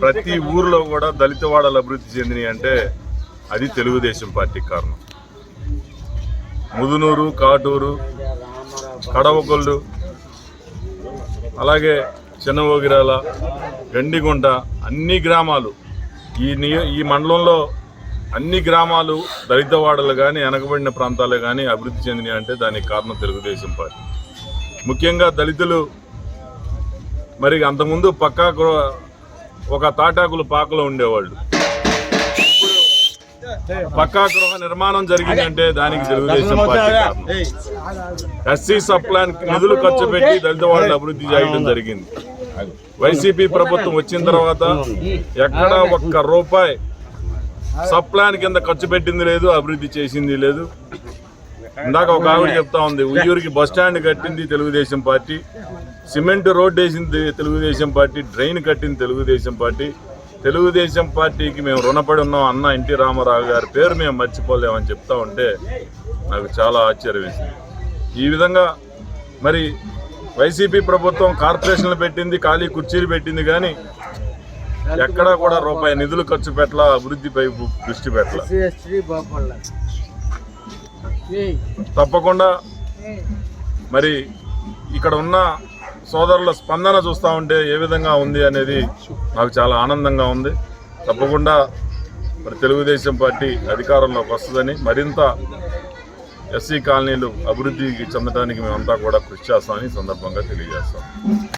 ప్రతి ఊర్లో కూడా దళిత వాడలు అభివృద్ధి చెందినాయి అంటే అది తెలుగుదేశం పార్టీ కారణం. ముదునూరు కాటూరు కడవకొల్లు అలాగే చిన్నవోగిరాల గండిగుంట అన్ని గ్రామాలు. ఈ నియ ఈ మండలంలో అన్ని గ్రామాలు దళిత వాడలు కానీ వెనకబడిన ప్రాంతాలు కానీ అభివృద్ధి చెందినాయి అంటే దానికి కారణం తెలుగుదేశం పార్టీ. ముఖ్యంగా దళితులు మరి అంతకుముందు పక్కా ఒక తాటాకులు పాకలో ఉండేవాళ్ళు. పక్కా గృహ నిర్మాణం జరిగిందంటే దానికి Telugu Desam party SC sub plan నిధులు ఖర్చు పెట్టి దళిత వాళ్ళని అభివృద్ధి చేయడం జరిగింది. వైసీపీ ప్రభుత్వం వచ్చిన తర్వాత ఎక్కడ ఒక్క రూపాయి సబ్ ప్లాన్ కింద ఖర్చు పెట్టింది లేదు అభివృద్ధి చేసింది లేదు. ఇందాక ఒక ఆవిడ చెప్తా ఉంది ఉయ్యూరికి బస్ స్టాండ్ కట్టింది తెలుగుదేశం పార్టీ సిమెంట్ రోడ్ వేసింది తెలుగుదేశం పార్టీ డ్రైన్ కట్టింది తెలుగుదేశం పార్టీ. తెలుగుదేశం పార్టీకి మేము రుణపడి ఉన్నాం అన్న ఎన్టీ రామారావు గారి పేరు మేము మర్చిపోలేమని చెప్తా ఉంటే నాకు చాలా ఆశ్చర్యం వేసింది ఈ విధంగా మరి వైసీపీ ప్రభుత్వం కార్పొరేషన్లు పెట్టింది ఖాళీ కుర్చీలు పెట్టింది కానీ ఎక్కడా కూడా రూపాయి నిధులు ఖర్చు పెట్టాల అభివృద్ధిపై దృష్టి పెట్టాల. తప్పకుండా. మరి ఇక్కడ ఉన్న సోదరుల స్పందన చూస్తూ ఉంటే ఏ విధంగా ఉంది అనేది నాకు చాలా ఆనందంగా ఉంది. తప్పకుండా మరి తెలుగుదేశం పార్టీ అధికారంలోకి వస్తుందని మరింత ఎస్సీ కాలనీలు అభివృద్ధికి చెందడానికి మేమంతా కూడా కృషి చేస్తామని సందర్భంగా తెలియజేస్తాం.